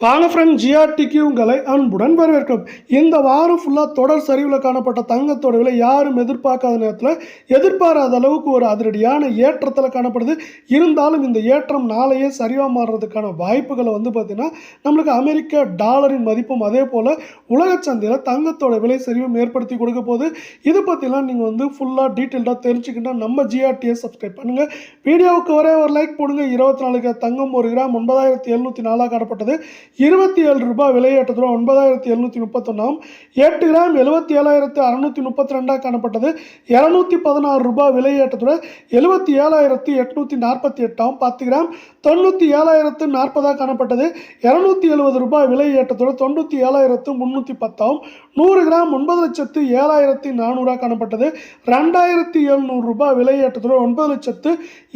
வாங்க ஃப்ரெண்ட் ஜிஆர்டிக்கு உங்களை அன்புடன் வரவேற்கும் இந்த வாரம் ஃபுல்லாக தொடர் சரிவில் காணப்பட்ட தங்கத்தோட விலை யாரும் எதிர்பார்க்காத நேரத்தில் எதிர்பாராத அளவுக்கு ஒரு அதிரடியான ஏற்றத்தில் காணப்படுது. இருந்தாலும் இந்த ஏற்றம் நாளையே சரிவாக மாறுறதுக்கான வாய்ப்புகளை வந்து பார்த்திங்கன்னா நம்மளுக்கு அமெரிக்க டாலரின் மதிப்பும் அதே போல் உலக சந்தையில் தங்கத்தோட விலை சரிவும் ஏற்படுத்தி கொடுக்க போகுது. இதை பற்றிலாம் நீங்கள் வந்து ஃபுல்லாக டீட்டெயில்டாக தெரிஞ்சுக்கிட்டால் நம்ம ஜிஆர்டியை சப்ஸ்கிரைப் பண்ணுங்கள் வீடியோவுக்கு ஒரே ஒரு லைக் போடுங்க. இருபத்தி நாலுக்கு தங்கம் ஒரு கிராம் ஒன்பதாயிரத்தி எழுநூற்றி நாலாக காணப்பட்டது. இருபத்தி ஏழு ரூபாய் விலையேற்றத்துடன் ஒன்பதாயிரத்தி எழுநூற்றி முப்பத்தொன்னாம் எட்டு கிராம் எழுபத்தி ஏழாயிரத்து அறநூற்றி முப்பத்தி ரெண்டாக காணப்பட்டது. இரநூத்தி பதினாறு ரூபாய் விலையேற்றத்துடன் எழுபத்தி ஏழாயிரத்து எட்நூற்றி நாற்பத்தி எட்டாம் பத்து கிராம் தொண்ணூற்றி ஏழாயிரத்து நாற்பதாக காணப்பட்டது. இரநூத்தி எழுபது ரூபாய் விலையேற்றத்துடன் தொண்ணூற்றி ஏழாயிரத்து முந்நூற்றி பத்தாம் நூறு கிராம் ஒன்பது லட்சத்து ஏழாயிரத்தி நானூறாக காணப்பட்டது. ரெண்டாயிரத்தி எழுநூறு ரூபாய் விலையேற்றத்துடன் ஒன்பது லட்சத்து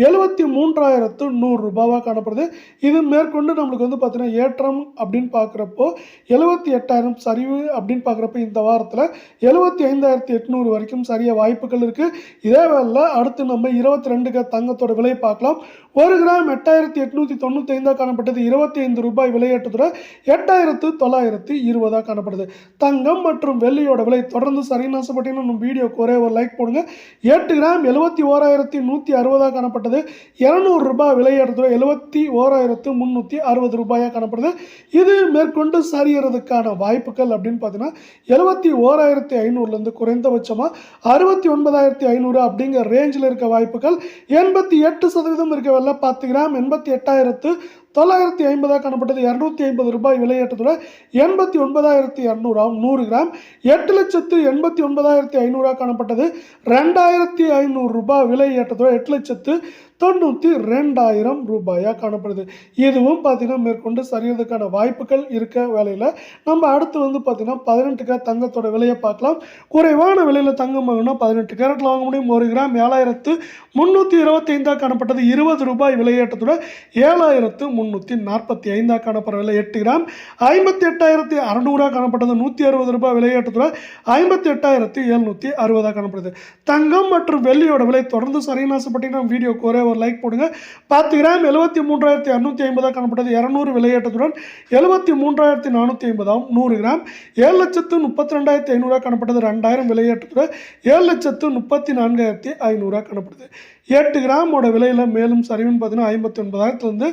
எழுபத்தி மூன்றாயிரத்து நூறு ரூபாவாக காணப்படுது. இது மேற்கொண்டு நம்மளுக்கு வந்து பார்த்தீங்கன்னா ஏற்றம் அப்படின்னு பார்க்குறப்போ எழுபத்தி எட்டாயிரம் சரிவு அப்படின்னு பார்க்குறப்போ இந்த வாரத்தில் எழுபத்தி ஐந்தாயிரத்தி எட்நூறு வரைக்கும் சரிய வாய்ப்புகள் இருக்குது இதே வேலை அடுத்து நம்ம இருபத்தி ரெண்டுக்கு தங்கத்தோட விலை பார்க்கலாம். ஒரு கிராம் எட்டாயிரத்தி எட்நூற்றி தொண்ணூற்றி காணப்பட்டது. இருபத்தி ஐந்து ரூபாய் விலையேற்றத்துடன் எட்டாயிரத்து தொள்ளாயிரத்தி இருபதாக காணப்படுது. தங்கம் மற்றும் வெள்ளியோட விலை தொடர்ந்து சரின்னு ஆசைப்பட்டீங்கன்னா நம்ம வீடியோக்கு ஒரே ஒரு லைக் போடுங்க. எட்டு கிராம் எழுபத்தி ஓராயிரத்தி நூற்றி அறுபதாக காணப்பட்டது. இரநூறு ரூபாய் விலையேற்றத்துடன் எழுபத்தி ஓராயிரத்து முந்நூற்றி அறுபது ரூபாயாக காணப்படுது. இது மேற்கொண்டு சரியறதுக்கான வாய்ப்புகள் அப்படின்னு பார்த்தீங்கன்னா எழுபத்தி ஓராயிரத்தி ஐநூறுலேருந்து குறைந்தபட்சமாக அறுபத்தி ஒன்பதாயிரத்தி ஐநூறு அப்படிங்கிற ரேஞ்சில் இருக்க வாய்ப்புகள் எண்பத்தி எட்டு சதவீதம் இருக்க வெள்ள கிராம் எண்பத்தி எட்டாயிரத்து தொள்ளாயிரத்தி ஐம்பதாக காணப்பட்டது. இரநூத்தி ஐம்பது ரூபாய் விலையேற்றத்தோட எண்பத்தி ஒன்பதாயிரத்தி இரநூறாம் நூறு கிராம். எட்டு லட்சத்து எண்பத்தி ஒன்பதாயிரத்தி ஐநூறாக காணப்பட்டது. ரெண்டாயிரத்தி ஐநூறு ரூபாய் விலையேற்றத்தோட எட்டு லட்சத்து தொண்ணூற்றி ரெண்டாயிரம் ரூபாயாக காணப்படுது. இதுவும் பார்த்தீங்கன்னா மேற்கொண்டு சரியறதுக்கான வாய்ப்புகள் இருக்க வேலையில். நம்ம அடுத்து வந்து பார்த்திங்கன்னா பதினெட்டு தங்கத்தோட விலையை பார்க்கலாம். குறைவான விலையில் தங்கம் வாங்கினா பதினெட்டு கேரட்டில் வாங்க முடியும். ஒரு கிராம் ஏழாயிரத்து முந்நூற்றி இருபத்தைந்தாக காணப்பட்டது. இருபது ரூபாய் விலையேற்றத்தோட ஏழாயிரத்து முந்நூற்றி நாற்பத்தி ஐந்தாக காணப்படுற விலை எட்டு கிராம் ஐம்பத்தி எட்டாயிரத்தி அறநூறாக காணப்பட்டது. நூற்றி அறுபது ரூபாய் விலையேற்றத்துடன் ஐம்பத்தி எட்டாயிரத்தி எழுநூற்றி அறுபதாக காணப்படுது. தங்கம் மற்றும் வெள்ளியோட விலை தொடர்ந்து சரியான ஆசைப்பட்டீங்கன்னா வீடியோக்கு ஒரே ஒரு லைக் போடுங்க. பத்து கிராம் எழுபத்தி மூன்றாயிரத்தி அறுநூற்றி ஐம்பதாக காணப்பட்டது. இரநூறு விலையேற்றத்துடன் எழுபத்தி மூன்றாயிரத்தி நானூற்றி ஐம்பதாம் நூறு கிராம் ஏழு லட்சத்து முப்பத்தி ரெண்டாயிரத்தி ஐநூறுரூவா காணப்பட்டது. ரெண்டாயிரம் விலையேற்றத்துடன் ஏழு லட்சத்து முப்பத்தி நான்காயிரத்தி ஐநூறுரூவா காணப்படுது. எட்டு கிராமோட விலையில் மேலும் சரிவுன்னு பார்த்தீங்கன்னா ஐம்பத்தி ஒன்பதாயிரத்துலேருந்து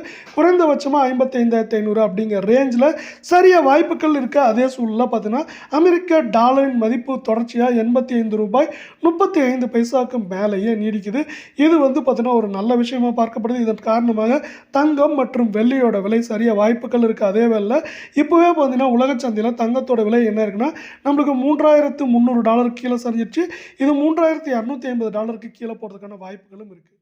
குறைந்தபட்சமாக ஐம்பத்தைந்தாயிரத்தி ஐநூறு அப்படிங்கிற ரேஞ்சில் சரிய வாய்ப்புகள் இருக்க. அதே சூழலில் பார்த்தீங்கன்னா அமெரிக்க டாலரின் மதிப்பு தொடர்ச்சியாக எண்பத்தி ஐந்து ரூபாய் முப்பத்தி ஐந்து பைசாவுக்கு மேலேயே நீடிக்குது. இது வந்து பார்த்தீங்கன்னா ஒரு நல்ல விஷயமாக பார்க்கப்படுது. இதன் காரணமாக தங்கம் மற்றும் வெள்ளியோட விலை சரிய வாய்ப்புகள் இருக்குது அதே வேலை இப்போவே பார்த்தீங்கன்னா உலக சந்தையில் தங்கத்தோட விலை என்ன இருக்குன்னா நம்மளுக்கு மூன்றாயிரத்து முந்நூறு டாலர் கீழே சரிஞ்சிருச்சு. இது மூன்றாயிரத்தி இரநூத்தி ஐம்பது டாலருக்கு கீழே போகிறதுக்கான வாய்ப்புகளும் இருக்குது